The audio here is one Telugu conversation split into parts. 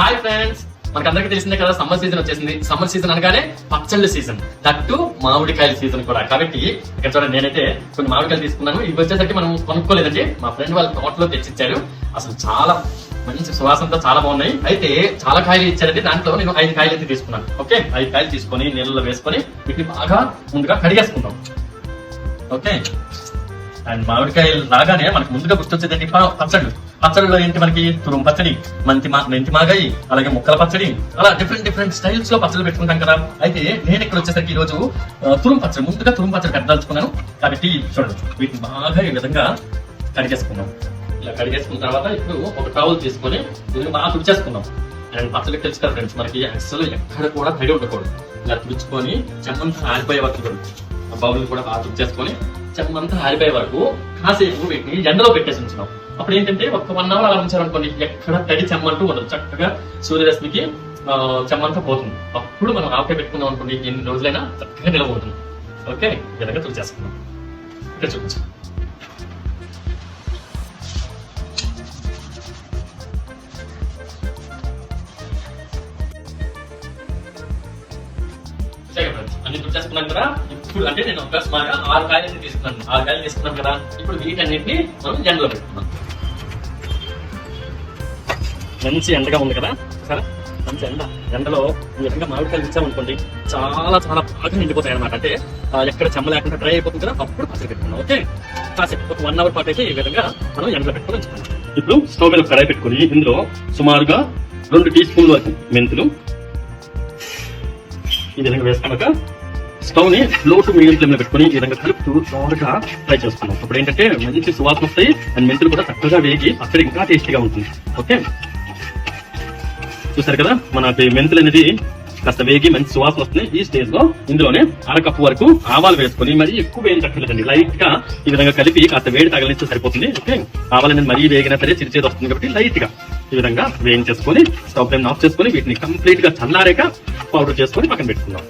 Hi friends. మనకు అందరికీ తెలిసిందే కదా సమ్మర్ సీజన్ వచ్చేసింది. సమ్మర్ సీజన్ అనగానే పచ్చళ్ళ సీజన్. దట్టు మామిడికాయల సీజన్ కూడా. కాబట్టి ఇక్కడ చూడండి నేనైతే కొన్ని మామిడికాయలు తీసుకున్నాను. ఇవి వచ్చేసరికి మనం కొనుక్కోలేదండి. మా ఫ్రెండ్ వాళ్ళ తోటలో తెచ్చిచ్చారు. అసలు చాలా మంచి సువాసనతో చాలా బాగున్నాయి. అయితే చాలా కాయలు ఇచ్చారండి. దాంట్లో నేను ఐదు కాయలు అయితే తీసుకున్నాను. ఓకే? ఐదు కాయలు తీసుకొని నీళ్ళలో వేసుకొని వీటిని బాగా ముందుగా కడిగేసుకుందాం. ఓకే? అండ్ మామిడికాయలు రాగానే మనకు ముందుగా గుర్తొచ్చేది ప- పచ్చళ్ళు. పచ్చళ్ళలో ఏంటి మనకి? తురుము పచ్చడి మంతి మా మెంతి మాగాయి అలాగే ముక్కల పచ్చడి. అలా డిఫరెంట్ డిఫరెంట్ స్టైల్స్లో పచ్చళ్ళు పెట్టుకుంటాం కదా. అయితే నేను ఇక్కడ వచ్చేసరికి ఈ రోజు తురుము పచ్చడి ముందుగా తురుము పచ్చడి పెట్టదలుచుకున్నాను కాబట్టి చూడండి వీటిని బాగా ఈ విధంగా కడిగేసుకున్నాం ఇలా కడిగేసుకున్న తర్వాత ఇప్పుడు ఒక టవల్ తీసుకొని దీన్ని బాగా తుడిచేసుకుందాం. అండ్ పచ్చడి తెలుసు కదా ఫ్రెండ్స్ మనకి అసలు ఎక్కడ కూడా తడి ఉండకూడదు. ఇలా తుడుచుకొని చెమ్మంతా ఆరిపోయే వరకు కూడా బౌల్ కూడా బాగా తుడిచేసుకొని చెమ్మంతా ఆరిపోయే వరకు కాసేపు వీటిని ఎండలో పెట్టేసి ఉంచున్నాం అప్పుడు ఏంటంటే ఒక వన్ అవర్ అలా ఉంచారనుకోండి ఎక్కడ తడి చెమ్మంటూ ఉండదు. చక్కగా సూర్యరశ్మికి చెమ్మంతా పోతుంది. అప్పుడు మనం ఆపే పెట్టుకుందాం అనుకోండి ఎన్ని రోజులైనా చక్కగా నిలబోతుంది. ఓకే? ఎదగా విధంగా తుడిచేసుకుందాం. ఇక్కడ చూపించాం. అన్ని తుడిచేసుకున్నాం కదా? ఇప్పుడు అంటే నేను ఒక సుమారుగా ఆరు కాయలు తీసుకున్నాను. ఆరు కాయలు తీసుకున్నాం కదా. ఇప్పుడు వీటన్నిటిని మనం ఎండలో పెట్టుకున్నాం. మంచి ఎండగా ఉంది కదా? సరే? మంచి ఎండ. ఎండలో ఈ విధంగా మామిడికాయలు ఇచ్చామనుకోండి చాలా చాలా బాగా నిండిపోతాయి అనమాట అంటే ఎక్కడ చెమ్మ లేకుండా డ్రై అయిపోతుంది కదా అప్పుడు పచ్చడి పెట్టుకున్నాం ఓకే? కాసేపు ఒక వన్ అవర్ పాటు అయితే ఈ విధంగా మనం ఎండలో పెట్టుకొని ఇప్పుడు స్టవ్ మీద కడాయి పెట్టుకుని ఇందులో సుమారుగా రెండు టీ స్పూన్ల వరకు మెంతులు. ఈ విధంగా వేసుకున్నాక స్టవ్ని లో టు మీడియం ఫ్లేమ్లో పెట్టుకొని ఈ విధంగా కలుపుతూ త్వరగా ఫ్రై చేస్తున్నాం. అప్పుడు ఏంటంటే మంచి సువాసన వస్తాయి అండ్ మెంతులు కూడా చక్కగా వేగి అక్కడ ఇంకా టేస్టీగా ఉంటుంది. ఓకే? చూసారు కదా మన మెంతులు అనేది కాస్త వేగి మంచి సువాసన వస్తుంది ఈ స్టేజ్లో ఇందులోనే అరకప్పు వరకు ఆవాలు వేసుకొని మరి ఎక్కువ వేయించక్కర్లేదండి లైట్గా ఈ విధంగా కలిపి కాస్త వేడి తగలిస్తే సరిపోతుంది. ఓకే? ఆవాలు అనేది మరీ వేగినా సరే చిరిచేది వస్తుంది కాబట్టి లైట్గా ఈ విధంగా వేయించేసుకొని స్టవ్ ఫ్లేమ్ ఆఫ్ చేసుకొని వీటిని కంప్లీట్గా చల్లారాక పౌడర్ చేసుకొని పక్కన పెట్టుకుందాం.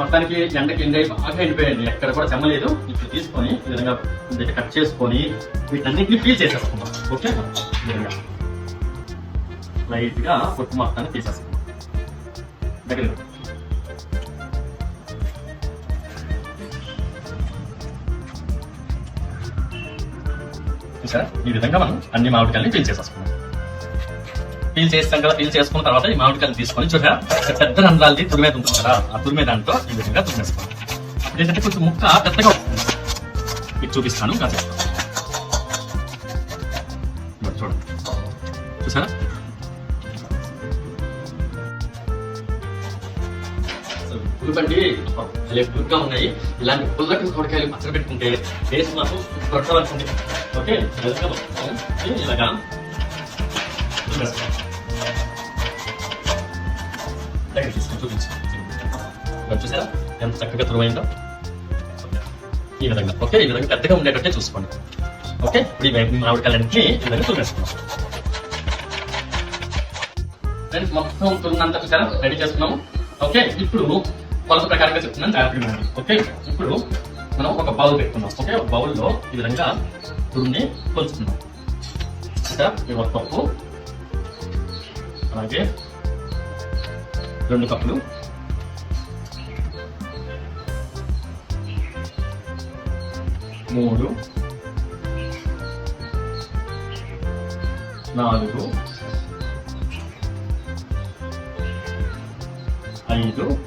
మొత్తానికి ఎండకి ఎండ బాగా ఎండిపోయింది ఎక్కడ కూడా చెమ్మలేదు ఇప్పుడు తీసుకొని ఈ విధంగా కొంచెం కట్ చేసుకొని వీటన్నిటిని పీల్ చేసేసుకుందాం. ఓకే? లైట్గా పొట్టు మొత్తాన్ని తీసేసుకుందాం. దగ్గర చూసారా? ఈ విధంగా మనం అన్ని మామిడికాయలని పీల్ చేసేసుకున్నాం పీల్ చేస్తాం కదా పీల్ చేసుకున్న తర్వాత ఈ మామిడికాయలు తీసుకొని చూసారా పెద్ద రంధ్రాలది తురిమేది ఉంటుంది కదా ఆ తురిమే దాంట్లో ఈ విధంగా తురిమేసుకోవాలి. ఏంటంటే కొంచెం ముక్క పెద్దగా ఉంటుంది. మీకు చూపిస్తాను కాసేపు చూడండి. చూసారా? పులుపండి భలే ఉన్నాయి. ఇలాంటి పుల్లటి కొడకాయలు పచ్చడి పెట్టుకుంటే టేస్ట్ మాకు కొట్టవలసింది ఓకే? ఇలాగా. మొత్తం ఇలాగా చూపిస్తాం. ఎంత చక్కగా తురుమైందో ఈ విధంగా. ఓకే ఈ విధంగా పెద్దగా ఉండేటట్టే చూసుకోండి. ఓకే ఇప్పుడు ఈ మామిడికాయలన్నింటినీ ఈ విధంగా తురిమేసుకున్నాం ఫ్రెండ్స్ మొత్తం తురుమంతా చూసారా? రెడీ చేసుకున్నాము. ఓకే ఇప్పుడు కొలత ప్రకారంగా చెప్తున్నాను. జాగ్రత్తగా ఓకే ఇప్పుడు మనం ఒక బౌల్ పెట్టుకున్నాం ఓకే ఒక బౌల్లో ఈ విధంగా తురుని కొలుచుకున్నాం చూసారా? ఈ ఒక అలాగే రెండు కప్పులు. మూడు. నాలుగు. ఐదు.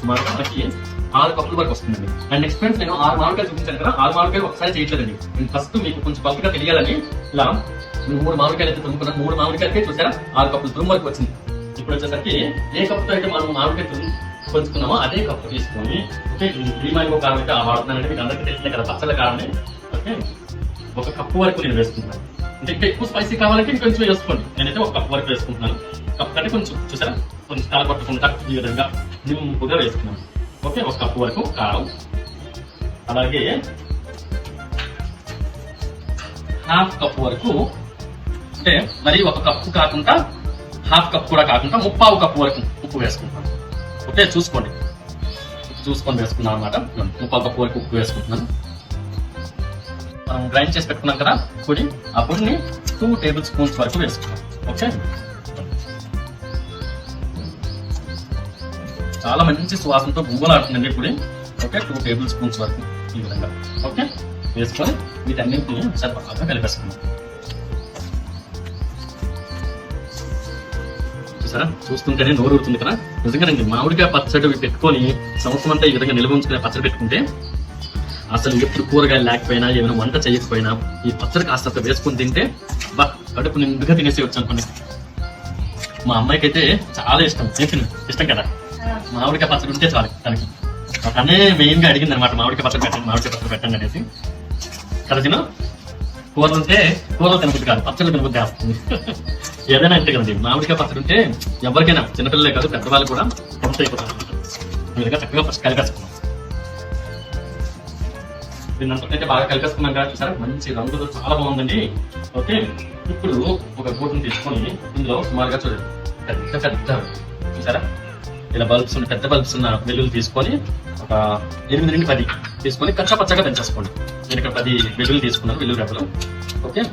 సుమారు మనకి ఆరు కప్పుల వరకు వస్తుందండి. అండ్ నెక్స్ట్ ఫ్రెండ్స్ నేను ఆరు మామిడికాయలు చూపించాను కదా ఆరు మామిడికాయలు ఒకసారి చేయట్లేదండి. ఫస్ట్ మీకు కొంచెం బల్క్గా తెలియాలని ఇలా నువ్వు మూడు మామిడికాయలు అయితే తురుముకున్నాను మూడు మామిడికాయలకే చూసారా? ఆరు కప్పులు తురుము వరకు వచ్చింది. ఇప్పుడు వచ్చేసరికి ఏ కప్పుతో అయితే మనం మామిడికాయ తురుము పంచుకున్నామో అదే కప్పు తీసుకొని ఓకే ఈ కారం అయితే వాడుతున్నానంటే మీకు అందరికీ తెలిసిన కదా పచ్చల కారమే ఓకే ఒక కప్పు వరకు నేను వేసుకుంటాను అంటే ఇంకా ఎక్కువ స్పైసీ కావాలంటే ఇంకొంచెం వేసుకోండి. నేనైతే ఒక కప్పు వరకు వేసుకుంటున్నాను. కప్పు కంటే కొంచెం చూసారా? కొంచెం కాల పట్టుకుంటా ఈ విధంగా నింపుగా వేసుకున్నాను. ఓకే ఒక కప్పు వరకు కారం. అలాగే హాఫ్ కప్పు వరకు అంటే మరి ఒక కప్పు కాకుండా హాఫ్ కప్ కూడా కాకుండా ముప్పావు కప్పు వరకు ఉప్పు వేసుకుంటాను ఓకే చూసుకోండి. చూసుకొని వేసుకున్నాను అనమాట ముప్పావు కప్పు వరకు ఉప్పు వేసుకుంటున్నాను. మనం గ్రైండ్ చేసి పెట్టుకున్నాం కదా పొడి. ఆ పొడిని టూ టేబుల్ స్పూన్స్ వరకు వేసుకున్నాం ఓకే? చాలా మంచి సువాసనతో గుమ్మలాడుతుందండి పొడి. ఓకే? టూ టేబుల్ స్పూన్స్ వరకు ఈ విధంగా. ఓకే? వేసుకొని వీటన్నింటినీ ఒకసారి కలిపేసుకున్నాం చూసారా చూస్తుంటేనే నోరు ఊరుతుంది కదా నిజంగానండి మామిడికాయ పచ్చడి పెట్టుకొని సంవత్సరం అంతా ఈ విధంగా నిల్వ ఉంచుకునే పచ్చడి పెట్టుకుంటే అసలు ఎప్పుడు కూరగాయలు లేకపోయినా ఏమైనా వంట చేయకపోయినా ఈ పచ్చడి కాస్త వేసుకొని తింటే బా కడుపు నిండుగా తినేసేయచ్చు అనుకోండి మా అమ్మాయికి అయితే చాలా ఇష్టం. చేసిన ఇష్టం కదా? మామిడికాయ పచ్చడి ఉంటే చాలు తనకి. తనే మెయిన్గా అడిగింది అనమాట మామిడికాయ పచ్చడి పెట్టండి మామిడికాయ పచ్చడి పెట్టండి అనేసి. కదా తిను. కూరలు ఉంటే కూరలు తినబుద్ధి కాదు పచ్చళ్ళు తినబుద్ధి వేస్తుంది ఏదైనా అంతే కదండి మామిడికాయ పచ్చడి ఉంటే ఎవరికైనా చిన్నపిల్లలే కాదు పెద్దవాళ్ళు కూడా కొంత అయిపోతారు అనమాట చక్కగా ఫస్ట్ కలిపేసుకున్నాం. దీన్ని అంతకైతే బాగా కలిపేసుకున్నాం కాదు సార్ మంచి రంగుతో చాలా బాగుందండి. ఓకే ఇప్పుడు ఒక గూటను తీసుకొని ఇందులో సుమారుగా చూడండి. పెద్ద పెద్ద చూసారా? ఇలా బల్బ్స్ ఉన్న పెద్ద బల్బ్స్ ఉన్న వెల్లుల్లి తీసుకొని ఒక ఎనిమిది నుండి పది తీసుకొని కచ్చా పచ్చగా పెంచేసుకోండి. నేను ఇక్కడ పది వెల్లుల్లి తీసుకున్నాను వెల్లుల్లి రెబ్బలు. ఓకే?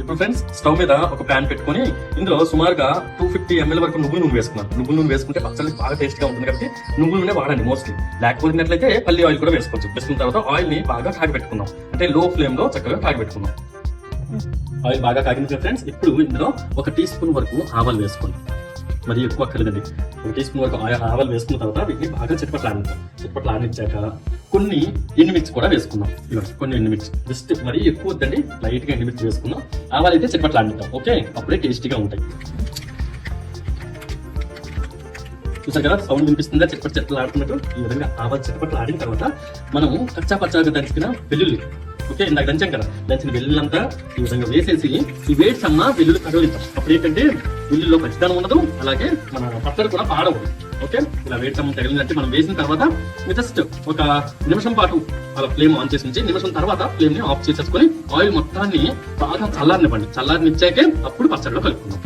ఇప్పుడు ఫ్రెండ్స్ స్టవ్ మీద ఒక ప్యాన్ పెట్టుకొని ఇందులో సుమారుగా టూ ఫిఫ్టీ ఎంఎల్ వరకు నువ్వుల నూనె వేసుకున్నాను. నువ్వుల నూనె వేసుకుంటే పచ్చళ్ళకి బాగా టేస్ట్గా ఉంటుంది కాబట్టి నువ్వుల నూనె వాడండి మోస్ట్లీ లేకపోయినట్లయితే పల్లి ఆయిల్ కూడా వేసుకోవచ్చు. వేసుకున్న తర్వాత ఆయిల్ని బాగా కాగి పెట్టుకుందాం. అంటే లో ఫ్లేమ్లో చక్కగా కాగి పెట్టుకుందాం. ఆయిల్ బాగా కాగింది ఫ్రెండ్స్ ఇప్పుడు ఇందులో ఒక టీ స్పూన్ వరకు ఆవాలు వేసుకోండి. మరి ఎక్కువ అక్కర్లేదండి. ఒక టీ స్పూన్ వరకు ఆవాలు వేసుకున్న తర్వాత వీటిని బాగా చిట్పట్లు ఆడించాం చిట్పట్లు ఆడించాక కొన్ని ఎండుమిర్చి కూడా వేసుకుందాం. ఇవ్వండి కొన్ని ఎండుమిర్చి జస్ట్ మరీ ఎక్కువ వద్దండి లైట్గా ఎండుమిర్చి వేసుకుందాం. ఆవాలు అయితే చిట్పట్లు ఆడిద్దాం ఓకే అప్పుడే టేస్టీగా ఉంటాయి. చూసారు కదా సౌండ్ వినిపిస్తుందా? చిట్పట్ చెట్లు ఆడుతున్నట్టు ఈ విధంగా ఆవాలు చిట్పట్లు ఆడిన తర్వాత మనం కచ్చా పచ్చాగా దంచుకున్న వెల్లుల్లి. ఓకే ఇందాక దంచాం కదా. దంచిన వెల్లుల్లంతా ఈ విధంగా వేసేసి ఈ వేడి వెల్లుల్లి తగలిస్తాం అప్పుడు ఏంటంటే వెల్లుల్లో ఖచ్చితంగా ఉండదు. అలాగే మన పచ్చడి కూడా పాడకూడదు ఓకే? ఇలా వేడి సమ్మం మనం వేసిన తర్వాత జస్ట్ ఒక నిమిషం పాటు అలా ఫ్లేమ్ ఆన్ చేసి ఉంచి నిమిషం తర్వాత ఫ్లేమ్ని ఆఫ్ చేసేసుకొని ఆయిల్ మొత్తాన్ని బాగా చల్లారనివ్వండి. చల్లారనిచ్చాకే అప్పుడు పచ్చడిలో కలుపుకుందాం.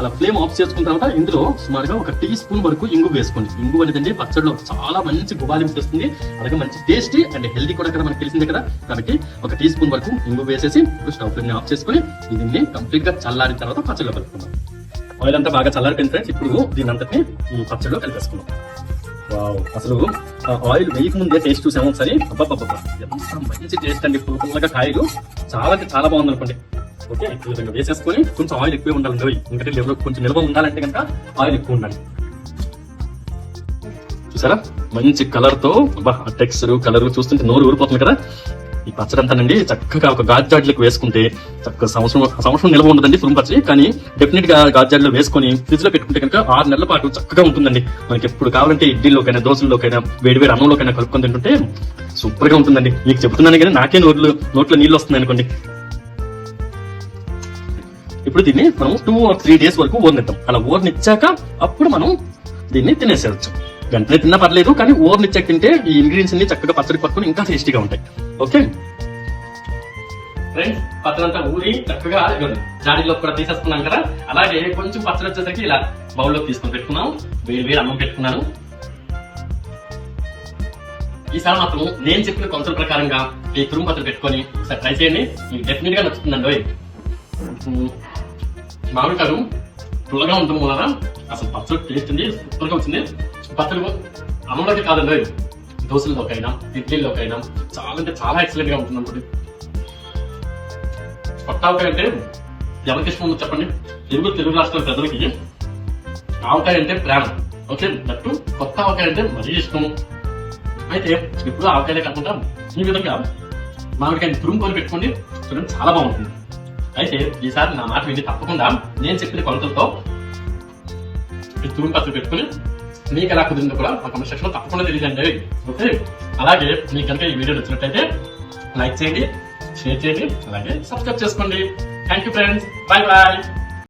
అలా ఫ్లేమ్ ఆఫ్ చేసుకున్న తర్వాత ఇందులో సుమారుగా ఒక టీ స్పూన్ వరకు ఇంగు వేసుకోండి. ఇంగు అనేది పచ్చడిలో చాలా మంచి గుబాలింపు వస్తుంది. అలాగే మంచి టేస్టీ అండ్ హెల్దీ కూడా కదా మనకి తెలిసిందే కదా? కాబట్టి ఒక టీ స్పూన్ వరకు ఇంగు వేసేసి స్టవ్ ఫ్లేమ్ ఆఫ్ చేసుకుని దీన్ని కంప్లీట్గా చల్లారిన తర్వాత పచ్చడిలో కలుపుకుందాం. ఆయిల్ అంతా బాగా చల్లారిపోయింది ఫ్రెండ్స్ ఇప్పుడు దీని అంతటిని పచ్చడిలో కలిపేసుకున్నాం వావ్ అసలు ఆ ఆయిల్ వేయక ముందే టేస్ట్ చూసాము ఒకసారి? అబ్బాబ్బా ఎంత మంచి టేస్ట్ అండి. పుల్ల పుల్లగా కాయలు. చాలా చాలా బాగుంది అనుకోండి. ఓకే ఈ విధంగా వేసేసుకొని కొంచెం ఆయిల్ ఎక్కువ ఉండాలి రోయ్ ఎందుకంటే లెవెల్ కొంచెం నిల్వ ఉండాలంటే కనుక ఆయిల్ ఎక్కువ ఉండాలి. చూసారా? మంచి కలర్తో టెక్స్చర్ కలర్ చూస్తుంటే నోరు ఊరిపోతుంది కదా? ఈ పచ్చడి అంతానండి చక్కగా ఒక గాజాడ్లకు వేసుకుంటే చక్కగా సంవత్సరం సంవత్సరం నిల్వ ఉండదండి తురుము పచ్చడి కానీ డెఫినెట్గా గాజాడ్లో వేసుకొని ఫ్రిడ్జ్లో పెట్టుకుంటే కనుక ఆరు నెలల పాటు చక్కగా ఉంటుందండి. మనకి ఎప్పుడు కావాలంటే ఇడ్లీలోకైనా దోశల్లోకైనా వేడి వేడి అన్నంలోకైనా కలుపుకొని తింటుంటే సూపర్గా ఉంటుందండి. మీకు చెప్తున్నాను కానీ నాకే నోట్లు నోట్లో నీళ్ళు వస్తుంది అనుకోండి. ఇప్పుడు దీన్ని మనం టూ ఆర్ త్రీ డేస్ వరకు ఓర్నిద్దాం. అలా ఓర్నిచ్చాక అప్పుడు మనం దీన్ని తినేసేయచ్చు. వెంటనే తిన్నా పర్లేదు కానీ ఓర్నిచ్చాక తింటే ఈ ఇంగ్రీడియంట్స్ అన్ని చక్కగా పచ్చడి పట్టుకొని ఇంకా టేస్టీగా ఉంటాయి. ఓకే? ఫ్రెండ్స్ పచ్చడి అంతా ఊరి చక్కగా జాడీలో కూడా తీసేసుకున్నాం కదా? అలాగే కొంచెం పచ్చడి వచ్చేసరికి ఇలా బౌల్లో తీసుకొని పెట్టుకున్నాం. వేరు వేరు అన్నం పెట్టుకున్నాను. ఈసారి మాత్రం నేను చెప్పిన కొంచెం ప్రకారంగా ఈ తురుము పచ్చడి పెట్టుకొని ఒకసారి ట్రై చేయండి. మీకు డెఫినెట్గా నచ్చుతుందండి మామిడికాయలు పుల్లగా ఉంటుంది మూలన అసలు పచ్చడి టేస్ట్ ఉంది సూపర్గా వచ్చింది. పచ్చడి కాదు కాదండి. దోశల్లోకైనా ఇడ్లీలోకైనా చాలా అంటే చాలా ఎక్సలెంట్గా ఉంటుంది అనుకోండి. కొత్త అంటే ఎవరికి ఇష్టం ఉందో చెప్పండి. తెలుగు తెలుగు రాష్ట్రాల ప్రజలకి ఆవకాయ అంటే ప్రేమ ఓకే దట్టు కొత్త ఆవకాయ అంటే మరీ ఇష్టం. అయితే ఇప్పుడు ఆవకాయలే కాకుండా ఈ విధంగా మామిడికాయని తురుముకొని పెట్టుకోండి. చూడండి చాలా బాగుంటుంది. అయితే ఈసారి నా మాట విని తప్పకుండా నేను చెప్పిన కొలతలతో తురుము పచ్చడి పెట్టుకుని మీకు ఎలా కుదిరిందో కూడా మా కమెంట్ సెక్షన్లో తప్పకుండా తెలియజేయండి. ఓకే అలాగే మీకు కనుక ఈ వీడియో నచ్చినట్లయితే లైక్ చేయండి షేర్ చేయండి అలాగే సబ్స్క్రైబ్ చేసుకోండి. Thank you friends bye bye